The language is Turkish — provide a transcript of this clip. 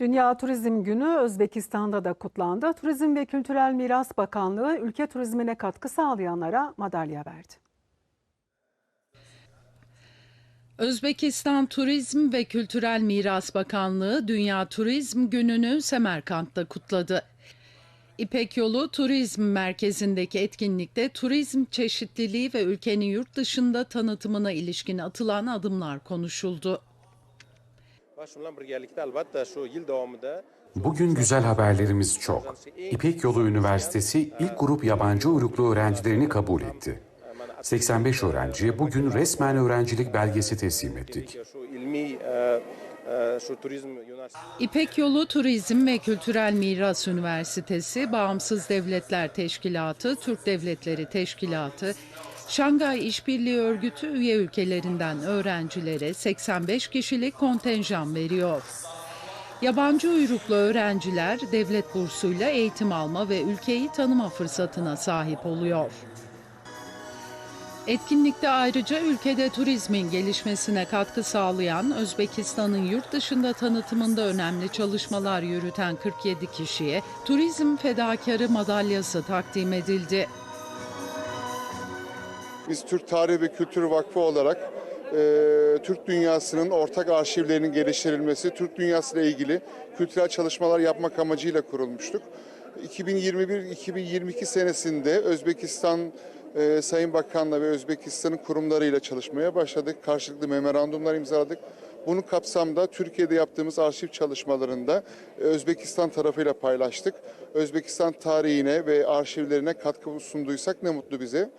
Dünya Turizm Günü Özbekistan'da da kutlandı. Turizm ve Kültürel Miras Bakanlığı ülke turizmine katkı sağlayanlara madalya verdi. Özbekistan Turizm ve Kültürel Miras Bakanlığı Dünya Turizm Günü'nü Semerkant'ta kutladı. İpek Yolu Turizm Merkezi'ndeki etkinlikte turizm çeşitliliği ve ülkenin yurt dışında tanıtımına ilişkin atılan adımlar konuşuldu. Va shu bilan birgalikda albatta shu yil davomida Bugün güzel haberlerimiz çok. İpek Yolu Üniversitesi ilk grup yabancı uyruklu öğrencilerini kabul etti. 85 öğrenciye bugün resmen öğrencilik belgesi teslim ettik. e, e, İpek Yolu Turizm ve Kültürel Miras Üniversitesi, Bağımsız Devletler Teşkilatı, Türk Devletleri Teşkilatı, Şangay İşbirliği Örgütü üye ülkelerinden öğrencilere 85 kişilik kontenjan veriyor. Yabancı uyruklu öğrenciler devlet bursuyla eğitim alma ve ülkeyi tanıma fırsatına sahip oluyor. Etkinlikte ayrıca ülkede turizmin gelişmesine katkı sağlayan Özbekistan'ın yurt dışında tanıtımında önemli çalışmalar yürüten 47 kişiye Turizm Fedakarı madalyası takdim edildi. Biz Türk Tarihi ve Kültür Vakfı olarak e, Türk dünyasının ortak arşivlerinin geliştirilmesi, Türk dünyası ile ilgili kültürel çalışmalar yapmak amacıyla kurulmuştuk. 2021-2022 senesinde Özbekistan e, Sayın Bakan'la ve Özbekistan'ın kurumlarıyla çalışmaya başladık. Karşılıklı memorandumlar imzaladık. Bunun kapsamda Türkiye'de yaptığımız arşiv çalışmalarında e, Özbekistan tarafıyla paylaştık. Özbekistan tarihine ve arşivlerine katkı sunduysak ne mutlu bize.